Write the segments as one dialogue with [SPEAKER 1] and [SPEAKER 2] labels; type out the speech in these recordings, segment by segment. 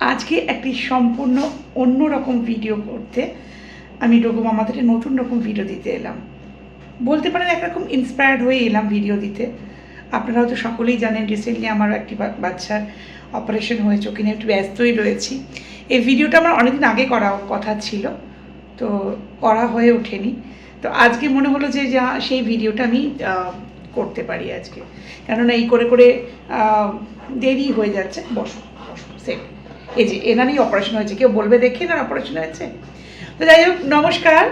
[SPEAKER 1] আজকে একটি সম্পূর্ণ অন্য রকম ভিডিও করতে আমি ডোগো মামাদের নতুন রকম ভিডিও দিতে এলাম। বলতে পারেন একরকম ইন্সপায়ার্ড হয়ে এলাম ভিডিও দিতে। আপনারা হয়তো সকলেই জানেন রিসেন্টলি আমার একটি বাচ্চার অপারেশন হয়েছে ওকে একটু ব্যস্তই রয়েছি। এই ভিডিওটা আমার অনেকদিন আগে করা কথা ছিল, তো করা হয়ে ওঠেনি। তো আজকে মনে হলো যে, যা সেই ভিডিওটা আমি করতে পারি আজকে। কেননা এই করে করে দেরি হয়ে যাচ্ছে। বসো বসো সেট এই যে এনারই অপারেশন হয়েছে। কেউ বলবে দেখে এনার অপারেশন হয়েছে। তো যাই হোক, নমস্কার।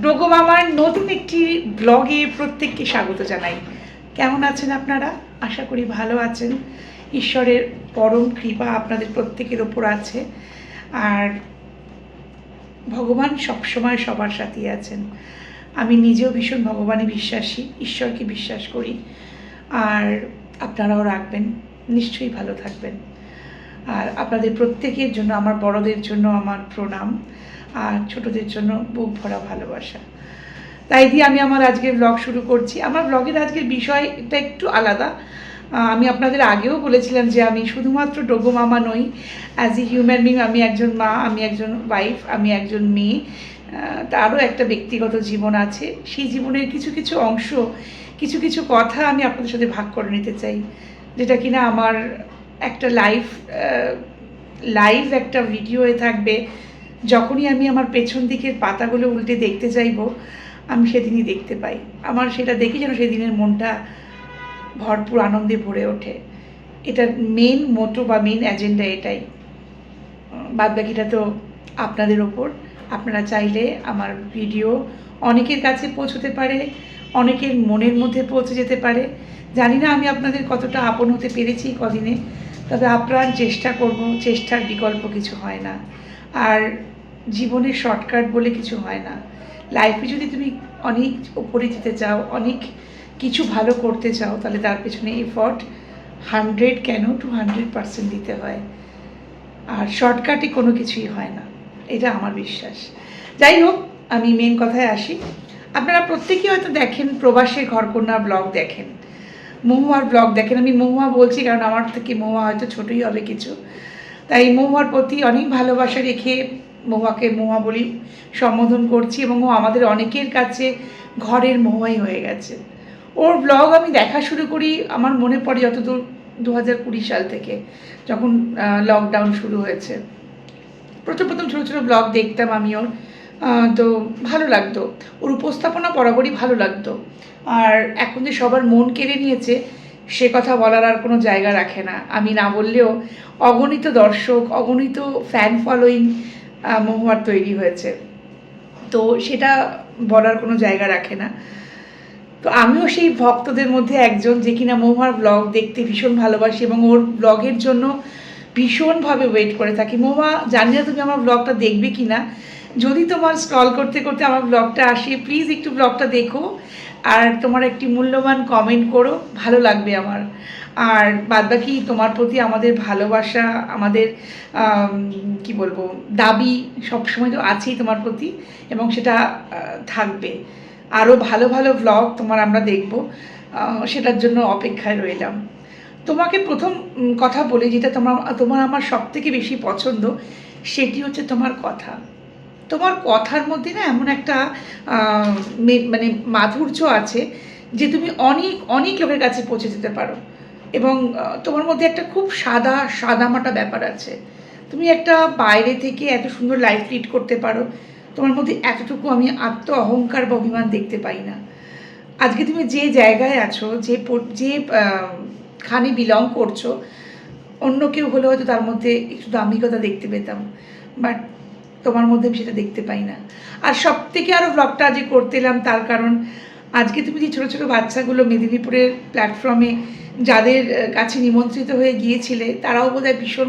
[SPEAKER 1] ডোগো মামার নতুন একটি ব্লগে প্রত্যেককে স্বাগত জানাই। কেমন আছেন আপনারা? আশা করি ভালো আছেন। ঈশ্বরের পরম কৃপা আপনাদের প্রত্যেকের ওপর আছে। আর ভগবান সবসময় সবার সাথেই আছেন। আমি নিজেও ভীষণ ভগবানে বিশ্বাসী, ঈশ্বরকে বিশ্বাস করি। আর আপনারাও রাখবেন, নিশ্চয়ই ভালো থাকবেন। আর আপনাদের প্রত্যেকের জন্য, আমার বড়দের জন্য আমার প্রণাম, আর ছোটদের জন্য বুক ভরা ভালোবাসা। তাই দিয়ে আমি আমার আজকের ব্লগ শুরু করছি। আমার ব্লগের আজকের বিষয়টা একটু আলাদা। আমি আপনাদের আগেও বলেছিলাম যে আমি শুধুমাত্র ডোগো মামা নই অ্যাজ এ হিউম্যান বিং আমি একজন মা, আমি একজন ওয়াইফ আমি একজন মেয়ে। তারও একটা ব্যক্তিগত জীবন আছে। সেই জীবনের কিছু কিছু অংশ, কিছু কিছু কথা আমি আপনাদের সাথে ভাগ করে নিতে চাই, যেটা কিনা আমার একটা লাইভ লাইভ একটা ভিডিও হয়ে থাকবে। যখনই আমি আমার পেছন দিকের পাতাগুলো উল্টে দেখতে চাইব, আমি সেদিনই দেখতে পাই। আমার সেটা দেখে যেন সেদিনের মনটা ভরপুর আনন্দে ভরে ওঠে। এটার মেন মোটো বা মেন এজেন্ডা এটাই। বাদ বাকিটা তো আপনাদের ওপর। আপনারা চাইলে আমার ভিডিও অনেকের কাছে পৌঁছতে পারে, অনেকের মনের মধ্যে পৌঁছে যেতে পারে। জানি না আমি আপনাদের কতটা আপন হতে পেরেছি কদিনে। তবে আপ্রাণ চেষ্টা করব, চেষ্টার বিকল্প কিছু হয় না। আর জীবনের শর্টকাট বলে কিছু হয় না। লাইফে যদি তুমি অনেক উপরে যেতে চাও, অনেক কিছু ভালো করতে চাও, তাহলে তার পেছনে এফর্ট হান্ড্রেড কেন টু হান্ড্রেড পার্সেন্ট দিতে হয়। আর শর্টকাটে কোনো কিছুই হয় না। এটা আমার বিশ্বাস। যাই হোক, আমি মেন কথায় আসি। আপনারা প্রত্যেকেই হয়তো দেখেন প্রবাসের ঘরকন্যা ব্লগ দেখেন। মহুয়ার ব্লগ দেখেন, আমি মহুয়া বলছি কারণ আমার থেকে মহুয়া হয়তো ছোটই হবে কিছু। তাই মহুয়ার প্রতি অনেক ভালোবাসা রেখে মহুয়াকে মহুয়া বলি সম্বোধন করছি এবং ও আমাদের অনেকের কাছে ঘরের মহুয়াই হয়ে গেছে। ওর ব্লগ আমি দেখা শুরু করি, আমার মনে পড়ে যতদূর দু হাজার কুড়ি সাল থেকে, যখন লকডাউন শুরু হয়েছে। প্রথম প্রথম ছোটো ছোটো ব্লগ দেখতাম আমি ওর। তো ভালো লাগতো। ওর উপস্থাপনা বরাবরই ভালো লাগতো। আর এখন যে সবার মন কেড়ে নিয়েছে, সে কথা বলার আর কোনো জায়গা রাখে না। আমি না বললেও অগণিত দর্শক, অগণিত ফ্যান ফলোয়িং মহুয়ার তৈরি হয়েছে। তো সেটা বলার কোনো জায়গা রাখে না। তো আমিও সেই ভক্তদের মধ্যে একজন যে কিনা মহুয়ার ব্লগ দেখতে ভীষণ ভালোবাসি এবং ওর ব্লগের জন্য ভীষণভাবে ওয়েট করে থাকি। মহুয়া, জানি না তুমি আমার ব্লগটা দেখবে কি না যদি তোমার স্ক্রল করতে করতে আমার ব্লগটা আসে প্লিজ একটু ব্লগটা দেখো আর তোমার একটি মূল্যবান কমেন্ট করো, ভালো লাগবে আমার। আর বাদবাকি তোমার প্রতি আমাদের ভালোবাসা, আমাদের কি বলব, দাবি সবসময় তো আছেই তোমার প্রতি এবং সেটা থাকবে। আরও ভালো ভালো ভ্লগ তোমার আমরা দেখব সেটার জন্য অপেক্ষায় রইলাম। তোমাকে প্রথম কথা বলি যেটা তোমার তোমার আমার সবথেকে বেশি পছন্দ, সেটি হচ্ছে তোমার কথা। তোমার কথার মধ্যে না এমন একটা মানে মাধুর্য আছে যে তুমি অনেক অনেক লোকের কাছে পৌঁছে যেতে পারো। এবং তোমার মধ্যে একটা খুব সাদা, সাদামাটা ব্যাপার আছে। তুমি একটা বাইরে থেকে এত সুন্দর লাইফ লিড করতে পারো। তোমার মধ্যে এতটুকু আমি আত্ম অহংকার বা অভিমান দেখতে পাই না। আজকে তুমি যে জায়গায় আছো, যে যে খানে বিলং করছ, অন্য কেউ হলে হয়তো তার মধ্যে একটু দাম্ভিকতা দেখতে পেতাম। বাট তোমার মধ্যে আমি সেটা দেখতে পাই না। আর সব থেকে আরও ব্লগটা আজকে করতে এলাম তার কারণ, আজকে তুমি যে ছোটো ছোটো বাচ্চাগুলো মেদিনীপুরের প্ল্যাটফর্মে যাদের কাছে নিমন্ত্রিত হয়ে গিয়েছিলে, তারাও বোধহয় ভীষণ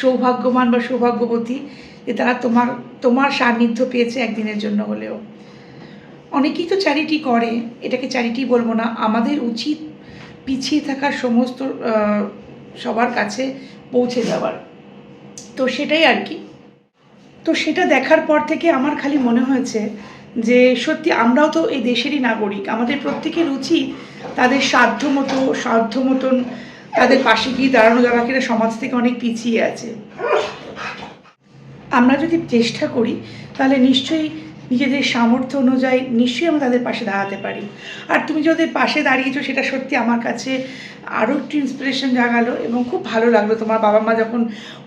[SPEAKER 1] সৌভাগ্যবান বা সৌভাগ্যবতী যে তারা তোমার তোমার সান্নিধ্য পেয়েছে একদিনের জন্য হলেও। অনেকেই তো চ্যারিটি করে, এটাকে চ্যারিটি বলব না, আমাদের উচিত পিছিয়ে থাকা সমস্ত সবার কাছে পৌঁছে যাওয়ার। তো সেটাই আর কি। তো সেটা দেখার পর থেকে আমার খালি মনে হয়েছে যে সত্যি আমরাও তো এই দেশেরই নাগরিক। আমাদের প্রত্যেকের রুচি তাদের সাধ্য মতো, সাধ্য মতন তাদের পাশে গিয়ে দাঁড়ানো যারা কিনা সমাজ থেকে অনেক পিছিয়ে আছে। আমরা যদি চেষ্টা করি, তাহলে নিশ্চয়ই নিজেদের সামর্থ্য অনুযায়ী নিশ্চয়ই আমরা তাদের পাশে দাঁড়াতে পারি। আর তুমি যে ওদের পাশে দাঁড়িয়েছো, সেটা সত্যি আমার কাছে আরও একটু ইন্সপিরেশন জাগালো এবং খুব ভালো লাগল। তোমার বাবা মা যখন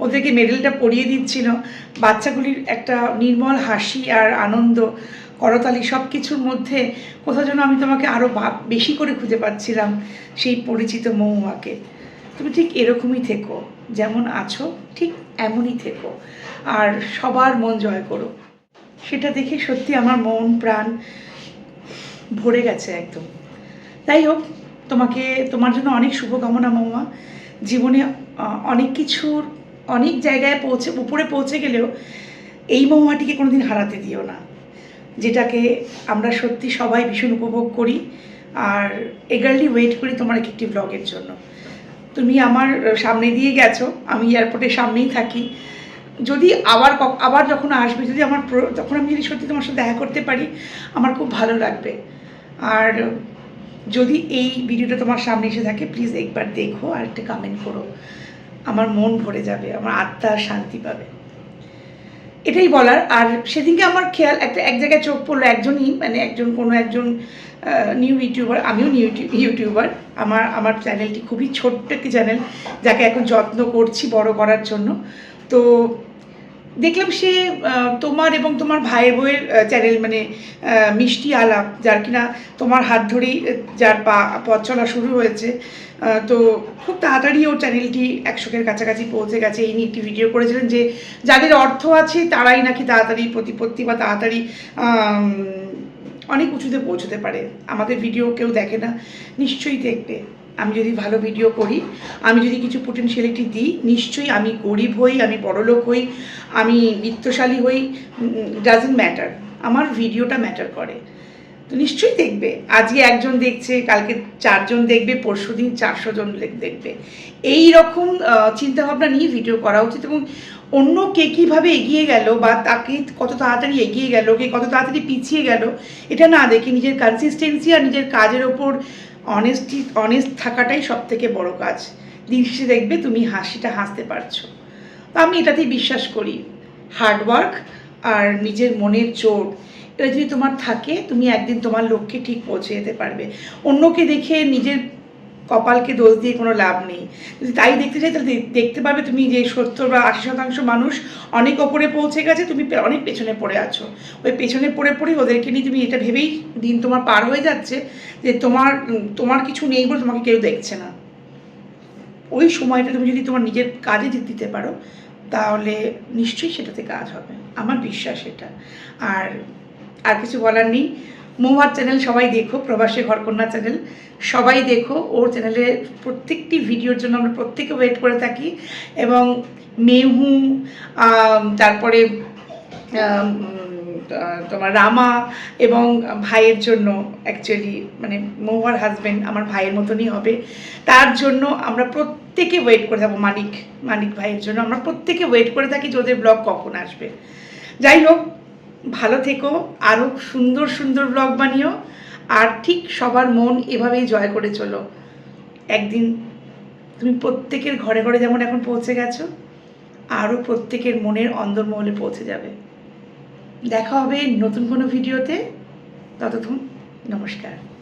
[SPEAKER 1] ওদেরকে মেডেলটা পরিয়ে দিচ্ছিল, বাচ্চাগুলির একটা নির্মল হাসি আর আনন্দ, করতালি সব কিছুর মধ্যে কোথাও যেন আমি তোমাকে আরও বেশি করে খুঁজে পাচ্ছিলাম সেই পরিচিত মৌমাকে তুমি ঠিক এরকমই থেকো, যেমন আছো, ঠিক এমনই থেকো। আর সবার মন জয় করো। সেটা দেখে সত্যি আমার মন, প্রাণ ভরে গেছে একদম। তাই হোক, তোমাকে, তোমার জন্য অনেক শুভকামনা মৌমা। জীবনে অনেক কিছুর, অনেক জায়গায় পৌঁছে, উপরে পৌঁছে গেলেও এই মৌমাটিকে কোনোদিন হারাতে দিও না। যেটাকে আমরা সত্যি সবাই ভীষণ উপভোগ করি। আর এগারলি ওয়েট করি তোমার এক একটি ব্লগের জন্য। তুমি আমার সামনে দিয়ে গেছো, আমি এয়ারপোর্টের সামনেই থাকি। যদি আবার আবার যখন আসবে, যদি আমার তখন আমি যদি সত্যি তোমার সাথে দেখা করতে পারি, আমার খুব ভালো লাগবে। আর যদি এই ভিডিওটা তোমার সামনে এসে থাকে প্লিজ একবার দেখো আর একটা কমেন্ট করো। আমার মন ভরে যাবে, আমার আত্মা শান্তি পাবে। এটাই বলার। আর সেদিনকে আমার খেয়াল, একটা, এক জায়গায় চোখ পড়ল একজনই মানে একজন কোনো একজন নিউ ইউটিউবার আমিও নিউ ইউটিউবার আমার আমার চ্যানেলটি খুবই ছোট্ট একটি চ্যানেল যাকে এখন যত্ন করছি বড় করার জন্য। তো দেখলাম সে তোমার এবং তোমার ভাইয়ের বইয়ের চ্যানেল মানে মিষ্টি আলাপ, যার কিনা তোমার হাত ধরেই যার পা পথ চলা শুরু হয়েছে। তো খুব তাড়াতাড়ি ওর চ্যানেলটি একশোকের কাছাকাছি পৌঁছে গেছে। এই নিয়ে একটি ভিডিও করেছিলেন যে, যাদের অর্থ আছে, তারাই নাকি তাড়াতাড়ি প্রতিপত্তি বা তাড়াতাড়ি অনেক উঁচুতে পৌঁছতে পারে। আমাদের ভিডিও কেউ দেখে না, নিশ্চয়ই দেখবে। আমি যদি ভালো ভিডিও করি, আমি যদি কিছু পোটেনশিয়ালিটি দিই, নিশ্চয়ই আমি গরিব হই, আমি বড়লোক হই, আমি বিত্তশালী হই ডাজেন্ট ম্যাটার আমার ভিডিওটা ম্যাটার করে। তো নিশ্চয়ই দেখবে। আজকে একজন দেখছে, কালকে চারজন দেখবে পরশু দিন চারশো জন দেখবে। এই রকম চিন্তাভাবনা নিয়ে ভিডিও করা উচিত এবং অন্য কে কীভাবে এগিয়ে গেল বা তাকে কত তাড়াতাড়ি এগিয়ে গেল, কে কত তাড়াতাড়ি পিছিয়ে গেল, এটা না দেখে নিজের কনসিস্টেন্সি আর নিজের কাজের ওপর অনেস্টি অনেস্ট থাকাটাই সব থেকে বড় কাজ। দৃষ্টি দেখবে তুমি হাসিটা হাসতে পারছ। তো আমি এটাতেই বিশ্বাস করি। হার্ডওয়ার্ক আর নিজের মনের জোর, এটা যদি তোমার থাকে, তুমি একদিন তোমার লক্ষ্যে ঠিক পৌঁছে যেতে পারবে। অন্যকে দেখে নিজের কপালকে দোষ দিয়ে কোনো লাভ নেই। যদি তাই দেখতে চাই, তাহলে দেখতে পাবে তুমি যে সত্তর বা আশি শতাংশ মানুষ অনেক ওপরে পৌঁছে গেছে, তুমি অনেক পেছনে পড়ে আছো। ওই পেছনে পড়ে পড়ে ওদেরকে নিয়ে তুমি এটা ভেবেই দিন তোমার পার হয়ে যাচ্ছে যে তোমার তোমার কিছু নেই বলে তোমাকে কেউ দেখছে না। ওই সময়টা তুমি যদি তোমার নিজের কাজে দিতে পারো, তাহলে নিশ্চয়ই সেটাতে কাজ হবে। আমার বিশ্বাস এটা। আর আর কিছু বলার নেই। মৌহার চ্যানেল সবাই দেখো, প্রবাসী ঘরকন্যা চ্যানেল সবাই দেখো। ওর চ্যানেলে প্রত্যেকটি ভিডিওর জন্য আমরা প্রত্যেকে ওয়েট করে থাকি। এবং মেহু তারপরে তোমার রামা এবং ভাইয়ের জন্য অ্যাকচুয়ালি মানে মহুয়ার হাজব্যান্ড আমার ভাইয়ের মতনই হবে। তার জন্য আমরা প্রত্যেকে ওয়েট করে থাকব, মানিক মানিক ভাইয়ের জন্য। আমরা প্রত্যেকে ওয়েট করে থাকি যে ওদের ব্লগ কখন আসবে। যাই হোক ভালো থেকো আরও সুন্দর সুন্দর ব্লগ বানিও, আর ঠিক সবার মন এভাবেই জয় করে চলো। একদিন তুমি প্রত্যেকের ঘরে ঘরে যেমন এখন পৌঁছে গেছো আরও প্রত্যেকের মনের অন্দরমহলে পৌঁছে যাবে। দেখা হবে নতুন কোনো ভিডিওতে ততক্ষণ নমস্কার।